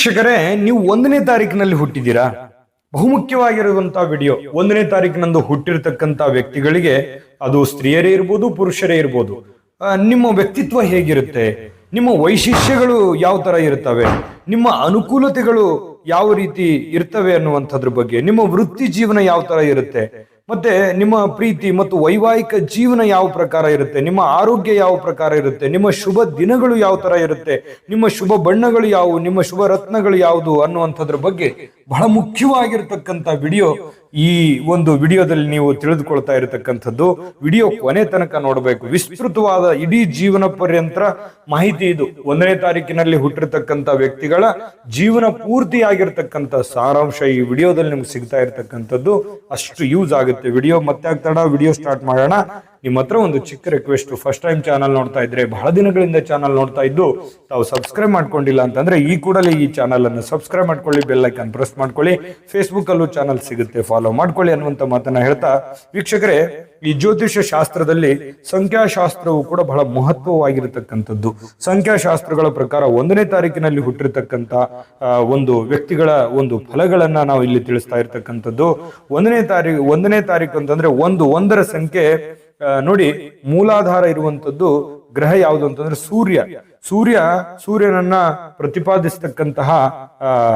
ವೀಕ್ಷಕರೇ, ನೀವು ಒಂದನೇ ತಾರೀಕಿನಲ್ಲಿ ಹುಟ್ಟಿದ್ದೀರಾ? ಬಹುಮುಖ್ಯವಾಗಿರುವಂತಹ ವಿಡಿಯೋ. ಒಂದನೇ ತಾರೀಕಿನಂದು ಹುಟ್ಟಿರ್ತಕ್ಕಂತ ವ್ಯಕ್ತಿಗಳಿಗೆ ಅದು ಸ್ತ್ರೀಯರೇ ಇರ್ಬೋದು, ಪುರುಷರೇ ಇರ್ಬೋದು. ನಿಮ್ಮ ವ್ಯಕ್ತಿತ್ವ ಹೇಗಿರುತ್ತೆ? ನಿಮ್ಮ ವೈಶಿಷ್ಟ್ಯಗಳು ಯಾವ ತರ ಇರ್ತವೆ? ನಿಮ್ಮ ಅನುಕೂಲತೆಗಳು ಯಾವ ರೀತಿ ಇರ್ತವೆ ಅನ್ನುವಂಥದ್ರ ಬಗ್ಗೆ, ನಿಮ್ಮ ವೃತ್ತಿ ಜೀವನ ಯಾವ ತರ ಇರುತ್ತೆ? ಮತ್ತೆ ನಿಮ್ಮ ಪ್ರೀತಿ ಮತ್ತು ವೈವಾಹಿಕ ಜೀವನ ಯಾವ ಪ್ರಕಾರ ಇರುತ್ತೆ? ನಿಮ್ಮ ಆರೋಗ್ಯ ಯಾವ ಪ್ರಕಾರ ಇರುತ್ತೆ? ನಿಮ್ಮ ಶುಭ ದಿನಗಳು ಯಾವ ತರ ಇರುತ್ತೆ? ನಿಮ್ಮ ಶುಭ ಬಣ್ಣಗಳು ಯಾವುವು? ನಿಮ್ಮ ಶುಭ ರತ್ನಗಳು ಯಾವುದು ಅನ್ನುವಂಥದ್ರ ಬಗ್ಗೆ ಬಹಳ ಮುಖ್ಯವಾಗಿರ್ತಕ್ಕಂಥ ವಿಡಿಯೋ ಈ ಒಂದು ವಿಡಿಯೋದಲ್ಲಿ ನೀವು ತಿಳಿದುಕೊಳ್ತಾ ಇರತಕ್ಕಂಥದ್ದು. ವಿಡಿಯೋ ಕೊನೆ ತನಕ ನೋಡಬೇಕು. ವಿಸ್ತೃತವಾದ ಇಡೀ ಜೀವನ ಪರ್ಯಂತ ಮಾಹಿತಿ ಇದು. ಒಂದನೇ ತಾರೀಕಿನಲ್ಲಿ ಹುಟ್ಟಿರ್ತಕ್ಕಂಥ ವ್ಯಕ್ತಿಗಳ ಜೀವನ ಪೂರ್ತಿಯಾಗಿರ್ತಕ್ಕಂಥ ಸಾರಾಂಶ ಈ ವಿಡಿಯೋದಲ್ಲಿ ನಿಮ್ಗೆ ಸಿಗ್ತಾ ಇರತಕ್ಕಂಥದ್ದು. ಅಷ್ಟು ಯೂಸ್ ಆಗುತ್ತೆ ವಿಡಿಯೋ. ಮತ್ತೆ ಆಗ್ತಾಡ ವಿಡಿಯೋ ಸ್ಟಾರ್ಟ್ ಮಾಡೋಣ. ನಿಮ್ಮ ಹತ್ರ ಒಂದು ಚಿಕ್ಕ ರಿಕ್ವೆಸ್ಟ್ ಫಸ್ಟ್ ಟೈಮ್ ಚಾನಲ್ ನೋಡ್ತಾ ಇದ್ರೆ ಬಹಳ ದಿನಗಳಿಂದ ಚಾನಲ್ ನೋಡ್ತಾ ಇದ್ದು, ತಾವು ಸಬ್ಸ್ಕ್ರೈಬ್ ಮಾಡ್ಕೊಂಡಿಲ್ಲ ಅಂತಂದ್ರೆ ಈ ಕೂಡಲೇ ಈ ಚಾನಲ್ ಅನ್ನು ಸಬ್ಸ್ಕ್ರೈಬ್ ಮಾಡ್ಕೊಳ್ಳಿ ಬೆಲ್ ಐಕನ್ ಪ್ರೆಸ್ ಮಾಡ್ಕೊಳ್ಳಿ. ಫೇಸ್ಬುಕ್ ಅಲ್ಲೂ ಚಾನಲ್ ಸಿಗುತ್ತೆ ಫಾಲೋ ಮಾಡ್ಕೊಳ್ಳಿ ಅನ್ನುವಂತ ಮಾತನ್ನ ಹೇಳ್ತಾ, ವೀಕ್ಷಕರೇ, ಈ ಜ್ಯೋತಿಷ್ಯ ಶಾಸ್ತ್ರದಲ್ಲಿ ಸಂಖ್ಯಾಶಾಸ್ತ್ರವು ಕೂಡ ಬಹಳ ಮಹತ್ವವಾಗಿರತಕ್ಕಂಥದ್ದು. ಸಂಖ್ಯಾಶಾಸ್ತ್ರಗಳ ಪ್ರಕಾರ ಒಂದನೇ ತಾರೀಕಿನಲ್ಲಿ ಹುಟ್ಟಿರ್ತಕ್ಕಂಥ ಒಂದು ವ್ಯಕ್ತಿಗಳ ಒಂದು ಫಲಗಳನ್ನ ನಾವು ಇಲ್ಲಿ ತಿಳಿಸ್ತಾ ಇರ್ತಕ್ಕಂಥದ್ದು. ಒಂದನೇ ತಾರೀಕು ಒಂದನೇ ತಾರೀಕು ಅಂತಂದ್ರೆ ಒಂದು, ಒಂದರ ಸಂಖ್ಯೆ ನೋಡಿ, ಮೂಲಾಧಾರ ಇರುವಂತದ್ದು ಗ್ರಹ ಯಾವುದು ಅಂತಂದ್ರೆ ಸೂರ್ಯ. ಸೂರ್ಯ, ಸೂರ್ಯನನ್ನ ಪ್ರತಿಪಾದಿಸ್ತಕ್ಕಂತಹ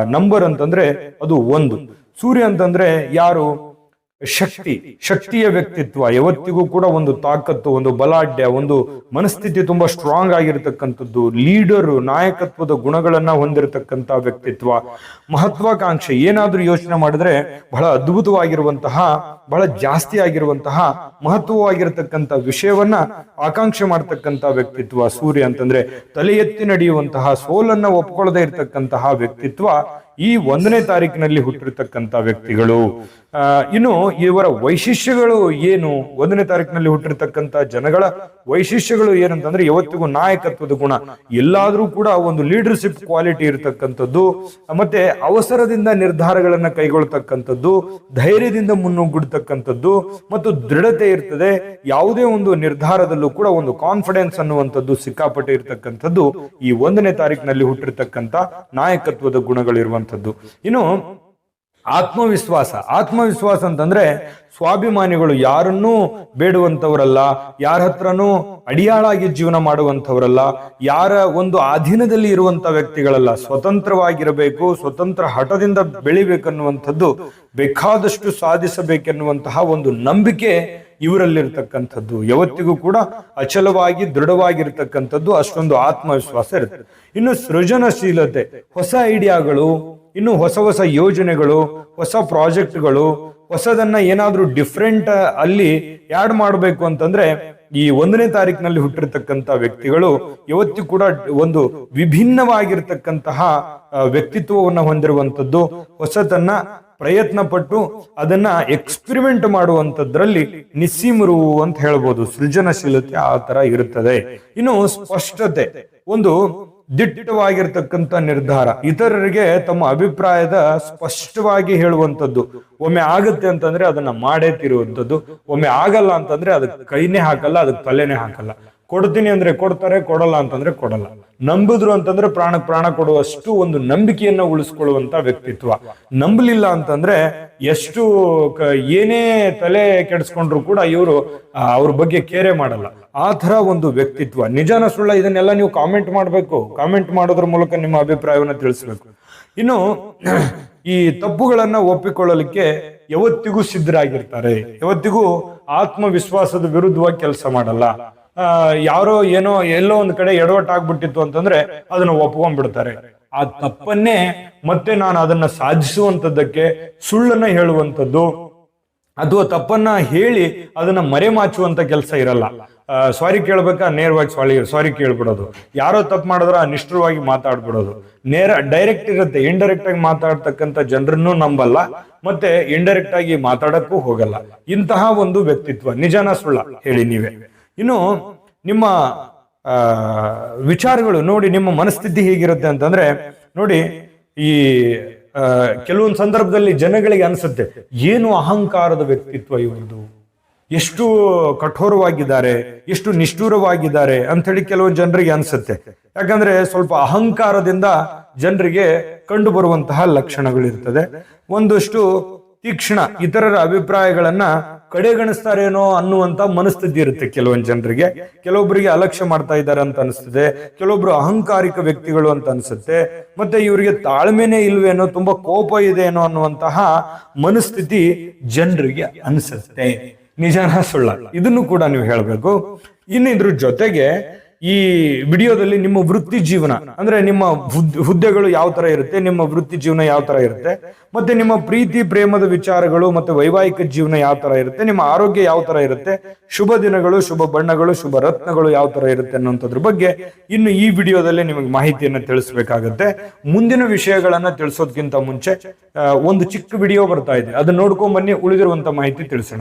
ನಂಬರ್ ಅಂತಂದ್ರೆ ಅದು ಒಂದು. ಸೂರ್ಯ ಅಂತಂದ್ರೆ ಯಾರು? ಶಕ್ತಿ, ಶಕ್ತಿಯ ವ್ಯಕ್ತಿತ್ವ, ಯಾವತ್ತಿಗೂ ಕೂಡ ಒಂದು ತಾಕತ್ತು, ಒಂದು ಬಲಾಢ್ಯ, ಒಂದು ಮನಸ್ಥಿತಿ ತುಂಬಾ ಸ್ಟ್ರಾಂಗ್ ಆಗಿರತಕ್ಕಂಥದ್ದು ಲೀಡರು ನಾಯಕತ್ವದ ಗುಣಗಳನ್ನ ಹೊಂದಿರತಕ್ಕಂತ ವ್ಯಕ್ತಿತ್ವ. ಮಹತ್ವಾಕಾಂಕ್ಷೆ, ಏನಾದ್ರೂ ಯೋಚನೆ ಮಾಡಿದ್ರೆ ಬಹಳ ಅದ್ಭುತವಾಗಿರುವಂತಹ, ಬಹಳ ಜಾಸ್ತಿ ಆಗಿರುವಂತಹ ಮಹತ್ವವಾಗಿರತಕ್ಕಂತ ವಿಷಯವನ್ನ ಆಕಾಂಕ್ಷೆ ಮಾಡ್ತಕ್ಕಂತ ವ್ಯಕ್ತಿತ್ವ. ಸೂರ್ಯ ಅಂತಂದ್ರೆ ತಲೆ ಎತ್ತಿ ನಡೆಯುವಂತಹ, ಸೋಲನ್ನ ಒಪ್ಕೊಳ್ಳದೆ ಇರತಕ್ಕಂತಹ ವ್ಯಕ್ತಿತ್ವ. ಈ ಒಂದನೇ ತಾರೀಕಿನಲ್ಲಿ ಹುಟ್ಟಿರ್ತಕ್ಕಂಥ ವ್ಯಕ್ತಿಗಳು ಇನ್ನು ಇವರ ವೈಶಿಷ್ಟ್ಯಗಳು ಏನು? ಒಂದನೇ ತಾರೀಕಿನಲ್ಲಿ ಹುಟ್ಟಿರ್ತಕ್ಕಂಥ ಜನಗಳ ವೈಶಿಷ್ಟ್ಯಗಳು ಏನಂತಂದ್ರೆ ಯಾವತ್ತಿಗೂ ನಾಯಕತ್ವದ ಗುಣ. ಎಲ್ಲಾದ್ರೂ ಕೂಡ ಒಂದು ಲೀಡರ್ಶಿಪ್ ಕ್ವಾಲಿಟಿ ಇರತಕ್ಕಂಥದ್ದು, ಮತ್ತೆ ಅವಸರದಿಂದ ನಿರ್ಧಾರಗಳನ್ನ ಕೈಗೊಳ್ತಕ್ಕಂಥದ್ದು, ಧೈರ್ಯದಿಂದ ಮುನ್ನುಗ್ಗಿಡ್ತಕ್ಕಂಥದ್ದು ಮತ್ತು ದೃಢತೆ ಇರ್ತದೆ. ಯಾವುದೇ ಒಂದು ನಿರ್ಧಾರದಲ್ಲೂ ಕೂಡ ಒಂದು ಕಾನ್ಫಿಡೆನ್ಸ್ ಅನ್ನುವಂಥದ್ದು ಸಿಕ್ಕಾಪಟ್ಟೆ ಇರತಕ್ಕಂಥದ್ದು ಈ ಒಂದನೇ ತಾರೀಕಿನಲ್ಲಿ ಹುಟ್ಟಿರ್ತಕ್ಕಂಥ ನಾಯಕತ್ವದ ಗುಣಗಳಿರುವಂಥದ್ದು ಇನ್ನು ಆತ್ಮವಿಶ್ವಾಸ ಆತ್ಮವಿಶ್ವಾಸ ಅಂತಂದ್ರೆ ಸ್ವಾಭಿಮಾನಿಗಳು ಯಾರನ್ನೂ ಬೇಡುವಂಥವರಲ್ಲ, ಯಾರ ಹತ್ರನೂ ಅಡಿಯಾಳಾಗಿ ಜೀವನ ಮಾಡುವಂಥವರಲ್ಲ, ಯಾರ ಒಂದು ಅಧೀನದಲ್ಲಿ ಇರುವಂಥ ವ್ಯಕ್ತಿಗಳಲ್ಲ, ಸ್ವತಂತ್ರವಾಗಿರಬೇಕು, ಸ್ವತಂತ್ರ ಹಠದಿಂದ ಬೆಳಿಬೇಕನ್ನುವಂಥದ್ದು, ಬೇಕಾದಷ್ಟು ಸಾಧಿಸಬೇಕೆನ್ನುವಂತಹ ಒಂದು ನಂಬಿಕೆ ಇವರಲ್ಲಿರ್ತಕ್ಕಂಥದ್ದು, ಯಾವತ್ತಿಗೂ ಕೂಡ ಅಚಲವಾಗಿ, ದೃಢವಾಗಿರ್ತಕ್ಕಂಥದ್ದು ಅಷ್ಟೊಂದು ಆತ್ಮವಿಶ್ವಾಸ ಇರುತ್ತೆ. ಇನ್ನು ಸೃಜನಶೀಲತೆ, ಹೊಸ ಐಡಿಯಾಗಳು, ಇನ್ನು ಹೊಸ ಹೊಸ ಯೋಜನೆಗಳು, ಹೊಸ ಪ್ರಾಜೆಕ್ಟ್ಗಳು, ಹೊಸದನ್ನ ಏನಾದ್ರೂ ಡಿಫ್ರೆಂಟ್ ಅಲ್ಲಿ ಆಡ್ ಮಾಡಬೇಕು ಅಂತಂದ್ರೆ ಈ ಒಂದನೇ ತಾರೀಕಿನಲ್ಲಿ ಹುಟ್ಟಿರ್ತಕ್ಕಂಥ ವ್ಯಕ್ತಿಗಳು ಇವತ್ತು ಕೂಡ ಒಂದು ವಿಭಿನ್ನವಾಗಿರ್ತಕ್ಕಂತಹ ವ್ಯಕ್ತಿತ್ವವನ್ನು ಹೊಂದಿರುವಂಥದ್ದು. ಹೊಸತನ್ನ ಪ್ರಯತ್ನ ಪಟ್ಟು ಅದನ್ನ ಎಕ್ಸ್ಪಿರಿಮೆಂಟ್ ಮಾಡುವಂಥದ್ರಲ್ಲಿ ನಿಸ್ಸೀಮರು ಅಂತ ಹೇಳ್ಬೋದು. ಸೃಜನಶೀಲತೆ ಆ ತರ ಇರುತ್ತದೆ. ಇನ್ನು ಸ್ಪಷ್ಟತೆ. ಒಂದು ದಿಟ್ಟವಾಗಿರ್ತಕ್ಕಂಥ ನಿರ್ಧಾರ. ಇತರರಿಗೆ ತಮ್ಮ ಅಭಿಪ್ರಾಯದ ಸ್ಪಷ್ಟವಾಗಿ ಹೇಳುವಂತದ್ದು ಒಮ್ಮೆ ಆಗುತ್ತೆ ಅಂತಂದ್ರೆ ಅದನ್ನ ಮಾಡೇ ತಿರುವಂತದ್ದು ಒಮ್ಮೆ ಆಗಲ್ಲ ಅಂತಂದ್ರೆ ಅದಕ್ಕೆ ಕೈನೇ ಹಾಕಲ್ಲ, ಅದಕ್ಕೆ ತಲೆನೇ ಹಾಕಲ್ಲ. ಕೊಡ್ತೀನಿ ಅಂದ್ರೆ ಕೊಡ್ತಾರೆ, ಕೊಡಲ್ಲ ಅಂತಂದ್ರೆ ಕೊಡಲ್ಲ. ನಂಬಿದ್ರು ಅಂತಂದ್ರೆ ಪ್ರಾಣ ಪ್ರಾಣ ಕೊಡುವಷ್ಟು ಒಂದು ನಂಬಿಕೆಯನ್ನ ಉಳಿಸ್ಕೊಳ್ಳುವಂತ ವ್ಯಕ್ತಿತ್ವ. ನಂಬಲಿಲ್ಲ ಅಂತಂದ್ರೆ ಎಷ್ಟು ಏನೇ ತಲೆ ಕೆಡಿಸ್ಕೊಂಡ್ರು ಕೂಡ ಇವರು ಅವ್ರ ಬಗ್ಗೆ ಕೇರೆ ಮಾಡಲ್ಲ. ಆ ತರ ಒಂದು ವ್ಯಕ್ತಿತ್ವ. ನಿಜಾನ ಸುಳ್ಳ ಇದನ್ನೆಲ್ಲ ನೀವು ಕಾಮೆಂಟ್ ಮಾಡಬೇಕು. ಕಾಮೆಂಟ್ ಮಾಡೋದ್ರ ಮೂಲಕ ನಿಮ್ಮ ಅಭಿಪ್ರಾಯವನ್ನ ತಿಳಿಸ್ಬೇಕು. ಇನ್ನು, ಈ ತಪ್ಪುಗಳನ್ನ ಒಪ್ಪಿಕೊಳ್ಳಲಿಕ್ಕೆ ಯಾವತ್ತಿಗೂ ಸಿದ್ಧರಾಗಿರ್ತಾರೆ. ಯಾವತ್ತಿಗೂ ಆತ್ಮವಿಶ್ವಾಸದ ವಿರುದ್ಧವಾಗಿ ಕೆಲಸ ಮಾಡಲ್ಲ. ಯಾರೋ ಏನೋ ಎಲ್ಲೋ ಒಂದ್ ಕಡೆ ಎಡವಟ್ಟಾಗ್ಬಿಟ್ಟಿತ್ತು ಅಂತಂದ್ರೆ ಅದನ್ನ ಒಪ್ಕೊಂಡ್ಬಿಡ್ತಾರೆ. ಆ ತಪ್ಪನ್ನೇ ಮತ್ತೆ ನಾನು ಅದನ್ನ ಸಾಧಿಸುವಂತದ್ದಕ್ಕೆ ಸುಳ್ಳನ್ನ ಹೇಳುವಂತದ್ದು, ಅಥವಾ ತಪ್ಪನ್ನ ಹೇಳಿ ಅದನ್ನ ಮರೆಮಾಚುವಂತ ಕೆಲಸ ಇರಲ್ಲ. ಸಾರಿ ಕೇಳ್ಬೇಕಾ? ನೇರವಾಗಿ ಸಾರಿ ಸಾರಿ ಕೇಳ್ಬಿಡೋದು. ಯಾರೋ ತಪ್ಪು ಮಾಡಿದ್ರ ನಿಷ್ಠುರವಾಗಿ ಮಾತಾಡ್ಬಿಡೋದು. ನೇರ ಡೈರೆಕ್ಟ್ ಇರುತ್ತೆ ಇಂಡೈರೆಕ್ಟ್ ಆಗಿ ಮಾತಾಡ್ತಕ್ಕಂಥ ಜನರನ್ನು ನಂಬಲ್ಲ, ಮತ್ತೆ ಇಂಡೈರೆಕ್ಟ್ ಆಗಿ ಮಾತಾಡಕ್ಕೂ ಹೋಗಲ್ಲ. ಇಂತಹ ಒಂದು ವ್ಯಕ್ತಿತ್ವ, ನಿಜನ ಸುಳ್ಳ ಹೇಳಿ ನೀವೇ. ಇನ್ನು ನಿಮ್ಮ ವಿಚಾರಗಳು ನೋಡಿ ನಿಮ್ಮ ಮನಸ್ಥಿತಿ ಹೇಗಿರುತ್ತೆ ಅಂತಂದ್ರೆ, ನೋಡಿ ಈ ಕೆಲವೊಂದು ಸಂದರ್ಭದಲ್ಲಿ ಜನಗಳಿಗೆ ಅನ್ಸುತ್ತೆ, ಏನು ಅಹಂಕಾರದ ವ್ಯಕ್ತಿತ್ವ ಇವರದು ಎಷ್ಟು ಕಠೋರವಾಗಿದ್ದಾರೆ, ಎಷ್ಟು ನಿಷ್ಠೂರವಾಗಿದ್ದಾರೆ ಅಂತ ಹೇಳಿ ಕೆಲವೊಂದು ಜನರಿಗೆ ಅನ್ಸುತ್ತೆ. ಯಾಕಂದ್ರೆ ಸ್ವಲ್ಪ ಅಹಂಕಾರದಿಂದ ಜನರಿಗೆ ಕಂಡು ಬರುವಂತಹ ಲಕ್ಷಣಗಳಿರ್ತದೆ. ಒಂದಷ್ಟು ತೀಕ್ಷ್ಣ ಇತರರ ಅಭಿಪ್ರಾಯಗಳನ್ನ ಕಡೆಗಣಿಸ್ತಾರೇನೋ ಅನ್ನುವಂತ ಮನಸ್ಥಿತಿ ಇರುತ್ತೆ ಕೆಲವೊಂದು ಜನರಿಗೆ. ಕೆಲವೊಬ್ಬರಿಗೆ ಅಲಕ್ಷ್ಯ ಮಾಡ್ತಾ ಇದ್ದಾರೆ ಅಂತ ಅನಿಸ್ತದೆ ಕೆಲವೊಬ್ರು ಅಹಂಕಾರಿಕ ವ್ಯಕ್ತಿಗಳು ಅಂತ ಅನ್ಸುತ್ತೆ. ಮತ್ತೆ ಇವರಿಗೆ ತಾಳ್ಮೆನೇ ಇಲ್ವೇನೋ ತುಂಬಾ ಕೋಪ ಇದೆ ಏನೋ ಅನ್ನುವಂತಹ ಮನಸ್ಥಿತಿ ಜನರಿಗೆ ಅನಿಸುತ್ತೆ. ನಿಜಾನ ಸುಳ್ಳ. ಇದನ್ನು ಕೂಡ ನೀವು ಹೇಳಬೇಕು. ಇನ್ನಿದ್ರ ಜೊತೆಗೆ ಈ ವಿಡಿಯೋದಲ್ಲಿ ನಿಮ್ಮ ವೃತ್ತಿ ಜೀವನ, ಅಂದ್ರೆ ನಿಮ್ಮ ಹುದ್- ಹುದ್ದೆಗಳು ಯಾವ ತರ ಇರುತ್ತೆ, ನಿಮ್ಮ ವೃತ್ತಿ ಜೀವನ ಯಾವ ತರ ಇರುತ್ತೆ, ಮತ್ತೆ ನಿಮ್ಮ ಪ್ರೀತಿ, ಪ್ರೇಮದ ವಿಚಾರಗಳು ಮತ್ತೆ ವೈವಾಹಿಕ ಜೀವನ ಯಾವ ತರ ಇರುತ್ತೆ, ನಿಮ್ಮ ಆರೋಗ್ಯ ಯಾವ ತರ ಇರುತ್ತೆ, ಶುಭ ದಿನಗಳು, ಶುಭ ಬಣ್ಣಗಳು, ಶುಭ ರತ್ನಗಳು ಯಾವ ತರ ಇರುತ್ತೆ ಅನ್ನೋಂಥದ್ರ ಬಗ್ಗೆ ಇನ್ನು ಈ ವಿಡಿಯೋದಲ್ಲಿ ನಿಮಗೆ ಮಾಹಿತಿಯನ್ನು ತಿಳಿಸ್ಬೇಕಾಗತ್ತೆ. ಮುಂದಿನ ವಿಷಯಗಳನ್ನ ತಿಳಿಸೋದಕ್ಕಿಂತ ಮುಂಚೆ ಒಂದು ಚಿಕ್ಕ ವಿಡಿಯೋ ಬರ್ತಾ ಇದೆ. ಅದನ್ನ ನೋಡ್ಕೊಂಡ್ ಬನ್ನಿ, ಉಳಿದಿರುವಂತ ಮಾಹಿತಿ ತಿಳಿಸೋಣ.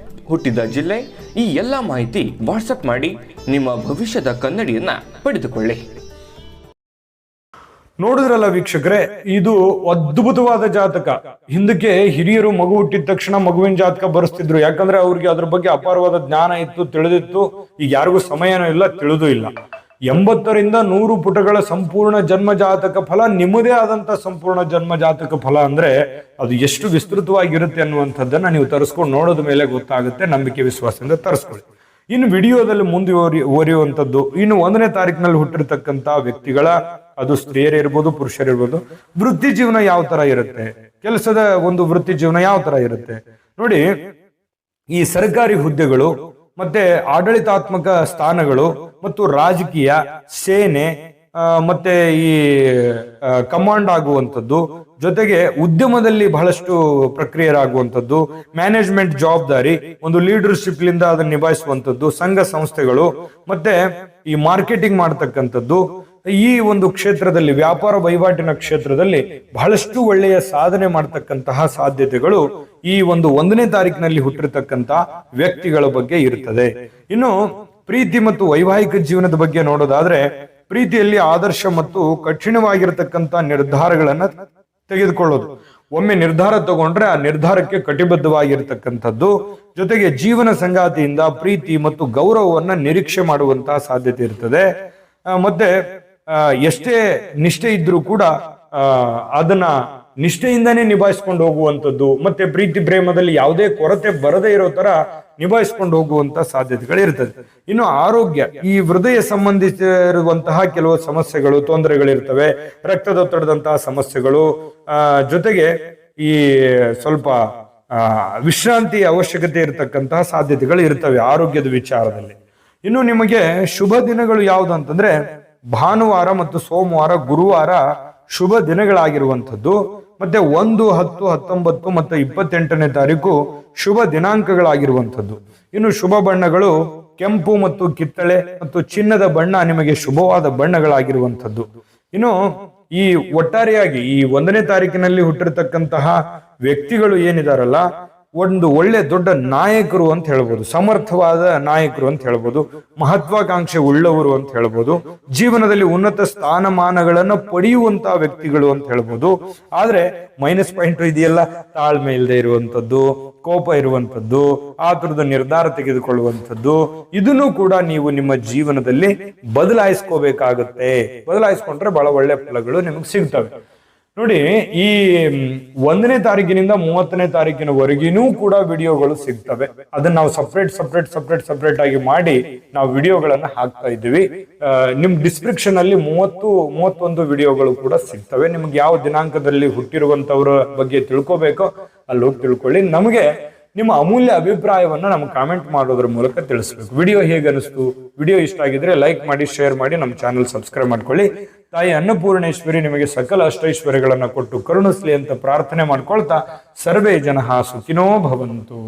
ಹುಟ್ಟಿದ ಜಿಲ್ಲೆ, ಈ ಎಲ್ಲ ಮಾಹಿತಿ ವಾಟ್ಸಪ್ ಮಾಡಿ ನಿಮ್ಮ ಭವಿಷ್ಯದ ಕನ್ನಡಿಯನ್ನ ಪಡೆದುಕೊಳ್ಳಿ. ನೋಡಿದ್ರಲ್ಲ ವೀಕ್ಷಕರೇ, ಇದು ಅದ್ಭುತವಾದ ಜಾತಕ. ಹಿಂದಕ್ಕೆ ಹಿರಿಯರು ಮಗು ಹುಟ್ಟಿದ ತಕ್ಷಣ ಮಗುವಿನ ಜಾತಕ ಬರೆಸ್ತಿದ್ರು. ಯಾಕಂದ್ರೆ ಅವ್ರಿಗೆ ಅದ್ರ ಬಗ್ಗೆ ಅಪಾರವಾದ ಜ್ಞಾನ ಇತ್ತು, ತಿಳಿದಿತ್ತು. ಈಗ ಯಾರಿಗೂ ಸಮಯನೂ ಇಲ್ಲ, ತಿಳಿದೂ ಇಲ್ಲ. ಎಂಬತ್ತರಿಂದ ನೂರು ಪುಟಗಳ ಸಂಪೂರ್ಣ ಜನ್ಮಜಾತಕ ಫಲ, ನಿಮ್ಮದೇ ಆದಂತ ಸಂಪೂರ್ಣ ಜನ್ಮಜಾತಕ ಫಲ ಅಂದ್ರೆ ಅದು ಎಷ್ಟು ವಿಸ್ತೃತವಾಗಿರುತ್ತೆ ಅನ್ನುವಂಥದ್ದನ್ನ ನೀವು ತರಿಸ್ಕೊಂಡು ನೋಡೋದ ಮೇಲೆ ಗೊತ್ತಾಗುತ್ತೆ, ನಂಬಿಕೆ, ವಿಶ್ವಾಸದಿಂದ ತರಿಸ್ಕೊಳ್ಳಿ. ಇನ್ನು ವಿಡಿಯೋದಲ್ಲಿ ಮುಂದುವರಿ ಓರಿಯುವಂಥದ್ದು, ಇನ್ನು ಒಂದನೇ ತಾರೀಕಿನಲ್ಲಿ ಹುಟ್ಟಿರ್ತಕ್ಕಂಥ ವ್ಯಕ್ತಿಗಳ, ಅದು ಸ್ತ್ರೀಯರಿರ್ಬೋದು ಪುರುಷರಿರ್ಬೋದು ವೃತ್ತಿ ಜೀವನ ಯಾವ ತರ ಇರುತ್ತೆ, ಕೆಲಸದ ಒಂದು ವೃತ್ತಿ ಜೀವನ ಯಾವ ತರ ಇರುತ್ತೆ. ನೋಡಿ, ಈ ಸರ್ಕಾರಿ ಹುದ್ದೆಗಳು ಮತ್ತೆ ಆಡಳಿತಾತ್ಮಕ ಸ್ಥಾನಗಳು ಮತ್ತು ರಾಜಕೀಯ ಸೇನೆ ಮತ್ತೆ ಈ ಕಮಾಂಡ್ ಆಗುವಂಥದ್ದು, ಜೊತೆಗೆ ಉದ್ಯಮದಲ್ಲಿ ಬಹಳಷ್ಟು ಪ್ರಕ್ರಿಯೆರಾಗುವಂಥದ್ದು ಮ್ಯಾನೇಜ್ಮೆಂಟ್ ಜವಾಬ್ದಾರಿ, ಒಂದು ಲೀಡರ್ಶಿಪ್ ಲಿಂದ ಅದನ್ನ ನಿಭಾಯಿಸುವಂಥದ್ದು, ಸಂಘ ಸಂಸ್ಥೆಗಳು, ಮತ್ತೆ ಈ ಮಾರ್ಕೆಟಿಂಗ್ ಮಾಡ್ತಕ್ಕಂಥದ್ದು ಈ ಒಂದು ಕ್ಷೇತ್ರದಲ್ಲಿ, ವ್ಯಾಪಾರ ವಹಿವಾಟಿನ ಕ್ಷೇತ್ರದಲ್ಲಿ ಬಹಳಷ್ಟು ಒಳ್ಳೆಯ ಸಾಧನೆ ಮಾಡತಕ್ಕಂತಹ ಸಾಧ್ಯತೆಗಳು ಈ ಒಂದು ಒಂದನೇ ತಾರೀಕಿನಲ್ಲಿ ಹುಟ್ಟಿರ್ತಕ್ಕಂತಹ ವ್ಯಕ್ತಿಗಳ ಬಗ್ಗೆ ಇರುತ್ತದೆ ಇನ್ನು ಪ್ರೀತಿ ಮತ್ತು ವೈವಾಹಿಕ ಜೀವನದ ಬಗ್ಗೆ ನೋಡೋದಾದ್ರೆ, ಪ್ರೀತಿಯಲ್ಲಿ ಆದರ್ಶ ಮತ್ತು ಕಠಿಣವಾಗಿರತಕ್ಕಂತ ನಿರ್ಧಾರಗಳನ್ನ ತೆಗೆದುಕೊಳ್ಳೋದು. ಒಮ್ಮೆ ನಿರ್ಧಾರ ತಗೊಂಡ್ರೆ ಆ ನಿರ್ಧಾರಕ್ಕೆ ಕಟಿಬದ್ಧವಾಗಿರ್ತಕ್ಕಂಥದ್ದು. ಜೊತೆಗೆ ಜೀವನ ಸಂಗಾತಿಯಿಂದ ಪ್ರೀತಿ ಮತ್ತು ಗೌರವವನ್ನ ನಿರೀಕ್ಷೆ ಮಾಡುವಂತಹ ಸಾಧ್ಯತೆ ಇರ್ತದೆ. ಮತ್ತೆ ಎಷ್ಟೇ ನಿಷ್ಠೆ ಇದ್ರೂ ಕೂಡ ಅದನ್ನ ನಿಷ್ಠೆಯಿಂದಾನೇ ನಿಭಾಯಿಸ್ಕೊಂಡು ಹೋಗುವಂಥದ್ದು, ಮತ್ತೆ ಪ್ರೀತಿ ಪ್ರೇಮದಲ್ಲಿ ಯಾವುದೇ ಕೊರತೆ ಬರದೇ ಇರೋ ತರ ನಿಭಾಯಿಸ್ಕೊಂಡು ಹೋಗುವಂತ ಸಾಧ್ಯತೆಗಳು ಇರ್ತದೆ ಇನ್ನು ಆರೋಗ್ಯ, ಈ ಹೃದಯ ಸಂಬಂಧಿಸಿರುವಂತಹ ಕೆಲವು ಸಮಸ್ಯೆಗಳು, ತೊಂದರೆಗಳಿರ್ತವೆ ರಕ್ತದೊತ್ತಡದಂತಹ ಸಮಸ್ಯೆಗಳು ಜೊತೆಗೆ ಈ ಸ್ವಲ್ಪ ವಿಶ್ರಾಂತಿ ಅವಶ್ಯಕತೆ ಇರತಕ್ಕಂತಹ ಸಾಧ್ಯತೆಗಳು ಇರ್ತವೆ ಆರೋಗ್ಯದ ವಿಚಾರದಲ್ಲಿ. ಇನ್ನು ನಿಮಗೆ ಶುಭ ದಿನಗಳು ಯಾವುದು ಅಂತಂದ್ರೆ ಭಾನುವಾರ ಮತ್ತು ಸೋಮವಾರ, ಗುರುವಾರ ಶುಭ ದಿನಗಳಾಗಿರುವಂಥದ್ದು. ಮತ್ತೆ ಒಂದು, ಹತ್ತು, ಹತ್ತೊಂಬತ್ತು ಮತ್ತು ಇಪ್ಪತ್ತೆಂಟನೇ ತಾರೀಕು ಶುಭ ದಿನಾಂಕಗಳಾಗಿರುವಂಥದ್ದು. ಇನ್ನು ಶುಭ ಬಣ್ಣಗಳು ಕೆಂಪು ಮತ್ತು ಕಿತ್ತಳೆ ಮತ್ತು ಚಿನ್ನದ ಬಣ್ಣ ನಿಮಗೆ ಶುಭವಾದ ಬಣ್ಣಗಳಾಗಿರುವಂಥದ್ದು. ಇನ್ನು ಈ ಒಟ್ಟಾರೆಯಾಗಿ ಈ ಒಂದನೇ ತಾರೀಕಿನಲ್ಲಿ ಹುಟ್ಟಿರ್ತಕ್ಕಂತಹ ವ್ಯಕ್ತಿಗಳು ಏನಿದಾರಲ್ಲ ಒಂದು ಒಳ್ಳೆ ದೊಡ್ಡ ನಾಯಕರು ಅಂತ ಹೇಳ್ಬೋದು, ಸಮರ್ಥವಾದ ನಾಯಕರು ಅಂತ ಹೇಳ್ಬೋದು, ಮಹತ್ವಾಕಾಂಕ್ಷೆ ಉಳ್ಳವರು ಅಂತ ಹೇಳ್ಬೋದು, ಜೀವನದಲ್ಲಿ ಉನ್ನತ ಸ್ಥಾನಮಾನಗಳನ್ನು ಪಡೆಯುವಂತಹ ವ್ಯಕ್ತಿಗಳು ಅಂತ ಹೇಳ್ಬೋದು. ಆದ್ರೆ ಮೈನಸ್ ಪಾಯಿಂಟ್ ಇದೆಯಲ್ಲ, ತಾಳ್ಮೆ ಇಲ್ಲದೆ ಇರುವಂತದ್ದು, ಕೋಪ ಇರುವಂತದ್ದು, ಆತುರದ ನಿರ್ಧಾರ ತೆಗೆದುಕೊಳ್ಳುವಂಥದ್ದು ಇದನ್ನು ಕೂಡ ನೀವು ನಿಮ್ಮ ಜೀವನದಲ್ಲಿ ಬದಲಾಯಿಸ್ಕೋಬೇಕಾಗುತ್ತೆ. ಬದಲಾಯಿಸ್ಕೊಂಡ್ರೆ ಬಹಳ ಒಳ್ಳೆ ಫಲಗಳು ನಿಮಗೆ ಸಿಗ್ತವೆ. ನೋಡಿ, ಈ ಒಂದನೇ ತಾರೀಕಿನಿಂದ ಮೂವತ್ತನೇ ತಾರೀಕಿನವರೆಗಿನೂ ಕೂಡ ವಿಡಿಯೋಗಳು ಸಿಗ್ತವೆ. ಅದನ್ನ ನಾವು ಸಪ್ರೇಟ್ ಸಪ್ರೇಟ್ ಸಪ್ರೇಟ್ ಸಪ್ರೇಟ್ ಆಗಿ ಮಾಡಿ ನಾವು ವಿಡಿಯೋಗಳನ್ನ ಹಾಕ್ತಾ ಇದ್ದೀವಿ. ನಿಮ್ ಡಿಸ್ಕ್ರಿಪ್ಷನ್ ಅಲ್ಲಿ ಮೂವತ್ತು, ಮೂವತ್ತೊಂದು ವಿಡಿಯೋಗಳು ಕೂಡ ಸಿಗ್ತವೆ. ನಿಮ್ಗೆ ಯಾವ ದಿನಾಂಕದಲ್ಲಿ ಹುಟ್ಟಿರುವಂತವ್ರ ಬಗ್ಗೆ ತಿಳ್ಕೊಬೇಕೋ, ಅಲ್ಲಿ ಹೋಗಿ ತಿಳ್ಕೊಳ್ಳಿ. ನಮಗೆ ನಿಮ್ಮ ಅಮೂಲ್ಯ ಅಭಿಪ್ರಾಯವನ್ನು ನಮ್ಗೆ ಕಾಮೆಂಟ್ ಮಾಡೋದ್ರ ಮೂಲಕ ತಿಳಿಸ್ಬೇಕು. ವಿಡಿಯೋ ಹೇಗೆ ಅನಿಸ್ತು? ವಿಡಿಯೋ ಇಷ್ಟ ಆಗಿದ್ರೆ ಲೈಕ್ ಮಾಡಿ ಶೇರ್ ಮಾಡಿ, ನಮ್ಮ ಚಾನಲ್ ಸಬ್ಸ್ಕ್ರೈಬ್ ಮಾಡ್ಕೊಳ್ಳಿ. ತಾಯಿ ಅನ್ನಪೂರ್ಣೇಶ್ವರಿ ನಿಮಗೆ ಸಕಲ ಅಷ್ಟೈಶ್ವರ್ಯಗಳನ್ನ ಕೊಟ್ಟು ಕರುಣಿಸ್ಲಿ ಅಂತ ಪ್ರಾರ್ಥನೆ ಮಾಡ್ಕೊಳ್ತಾ ಸರ್ವೇ ಜನ ಸುಖಿನೋ ಭವಂತು.